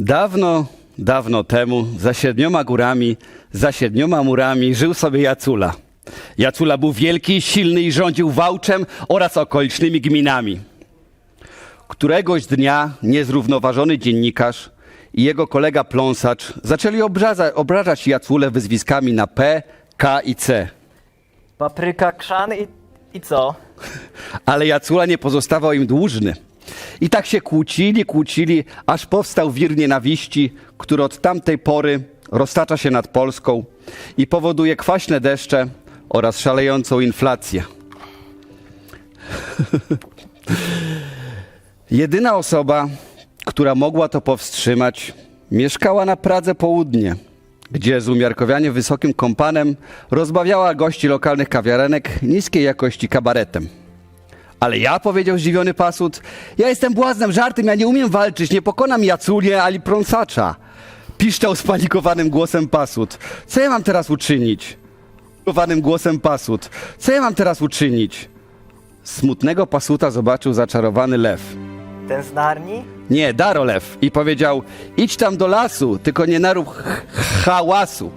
Dawno, dawno temu, za siedmioma górami, za siedmioma murami, żył sobie Jacula. Jacula był wielki, silny i rządził Wałczem oraz okolicznymi gminami. Któregoś dnia niezrównoważony dziennikarz i jego kolega pląsacz zaczęli obraza, obrażać Jaculę wyzwiskami na P, K i C. Papryka, krzan i, i co? Ale Jacula nie pozostawał im dłużny. I tak się kłócili, kłócili, aż powstał wir nienawiści, który od tamtej pory roztacza się nad Polską i powoduje kwaśne deszcze oraz szalejącą inflację. Jedyna osoba, która mogła to powstrzymać, mieszkała na Pradze Południe, gdzie z umiarkowanie wysokim kompanem rozbawiała gości lokalnych kawiarenek niskiej jakości kabaretem. Ale ja, powiedział zdziwiony pasut, ja jestem błaznem, żartem, ja nie umiem walczyć, nie pokonam Jaculię ani prąsacza. Piszczał spanikowanym głosem pasut. Co ja mam teraz uczynić? Spanikowanym głosem pasut. Co ja mam teraz uczynić? Smutnego pasuta zobaczył zaczarowany lew. Ten z Narni? Nie, Darolew. I powiedział, idź tam do lasu, tylko nie narób hałasu.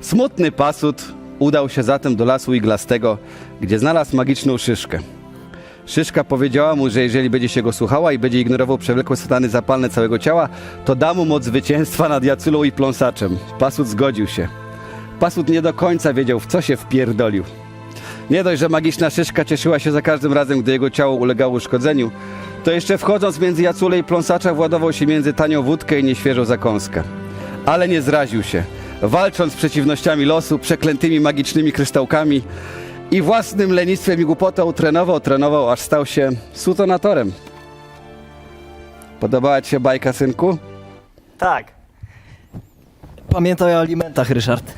Smutny pasut udał się zatem do lasu iglastego, gdzie znalazł magiczną szyszkę. Szyszka powiedziała mu, że jeżeli będzie się go słuchała i będzie ignorował przewlekłe stany zapalne całego ciała, to da mu moc zwycięstwa nad Jaculą i pląsaczem. Pasut zgodził się. Pasut nie do końca wiedział, w co się wpierdolił. Nie dość, że magiczna szyszka cieszyła się za każdym razem, gdy jego ciało ulegało uszkodzeniu, to jeszcze wchodząc między Jaculę i pląsacza władował się między tanią wódkę i nieświeżą zakąskę. Ale nie zraził się. Walcząc z przeciwnościami losu, przeklętymi magicznymi kryształkami i własnym lenistwem i głupotą trenował, trenował, aż stał się sutonatorem. Podobała ci się bajka, synku? Tak. Pamiętaj o alimentach, Ryszard.